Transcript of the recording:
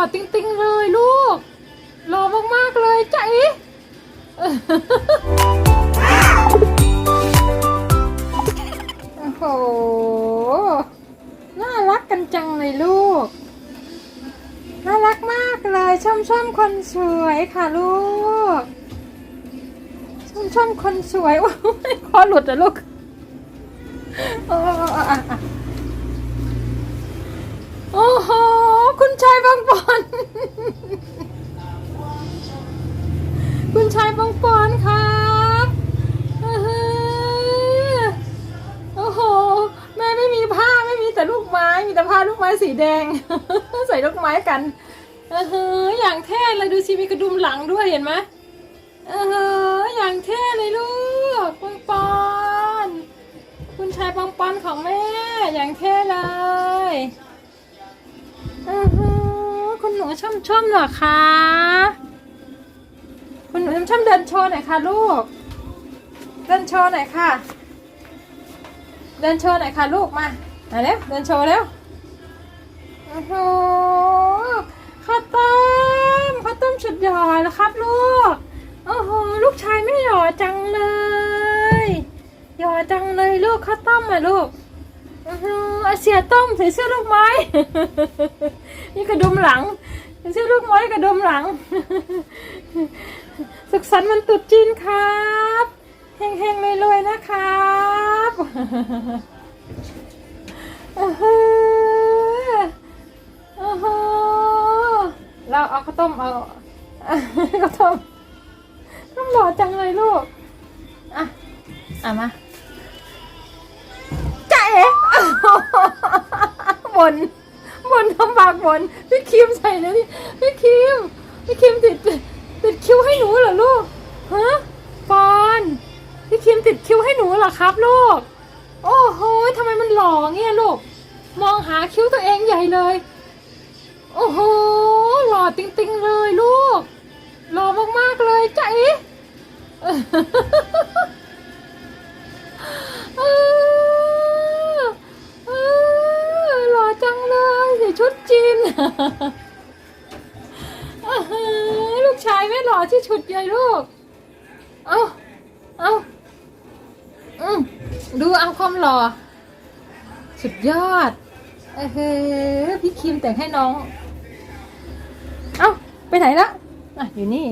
อจริงๆเลยลูกหล่อมากๆเลยใจาอีโอ้โห น่ารักกันจังเลยลูก น่ารักมากเลยชมชมคนสวยค่ะลูกชมชมคนสวยโอ้ยคอหลุดอะลูก เอออะอะอะโอ้โห คุณชายบางปอนคุณชายบางปอนครับอื้อโอ้โห แม่ไม่มีผ้าไม่มีแต่ลูกไม้ มีแต่ผ้าลูกไม้สีแดง ใส่ลูกไม้กันเออหือย่างเท่เลยดูสิมีกระดุมหลังด้วยเห็นไหมเออหืออย่างเท่เลยลูกปังปอน คุณชายปังปอนของแม่ อย่างเท่เลย เออ หือคุณนูช่ำช่ำๆเหรอคะคุณหนูช่ำช่ำๆเดินโชว์หน่อยค่ะลูก เดินโชว์หน่อยค่ะ เดินโชว์หน่อยค่ะลูกมามาเร็วเดินโชว์เร็วโอ้โหข้าวต้มข้าวต้มสุดหยอดแล้วครับลูก โอ้โหลูกชายไม่หยอจังเลยหยอจังเลยลูกข้าวต้มอะลูก อ้โหเอาเสียต้มใส่เสื้อลูกไม้ นี่กระดุมหลังใส่เสื้อลูกไม้กระดุมหลัง สุขสันต์วันตรุษจีนครับเฮงๆรวยๆนะครับโอ้โหโอ้โหเราเอาข้าวต้มเอาข้าวต้มต้มหล่อจังเลยลูก อะ อะมา บนบนทำปากบนพี่คิมใส่แล้วนี่พี่คิมพี่คิมติดติดคิ้วให้หนูเหรอลูกฮะปอนพี่คิมติดคิ้วให้หนูเหรอครับลูกโอ้โหทำไมมันหล่อเงี้ยลูกมองหาคิ้วตัวเองใหญ่เลย โอ้โหหล่อจริงๆเลยลูกหล่อมากๆเลยใจาอีเออเอ ลูกชายไม่หล่อที่ฉุดใหญ่ลูก เอาเอาอืมดูเอาความหล่อ สุดยอด เออเฮ้พี่คิมแต่งให้น้อง เอ้าไปไหนละ อะ อยู่นี่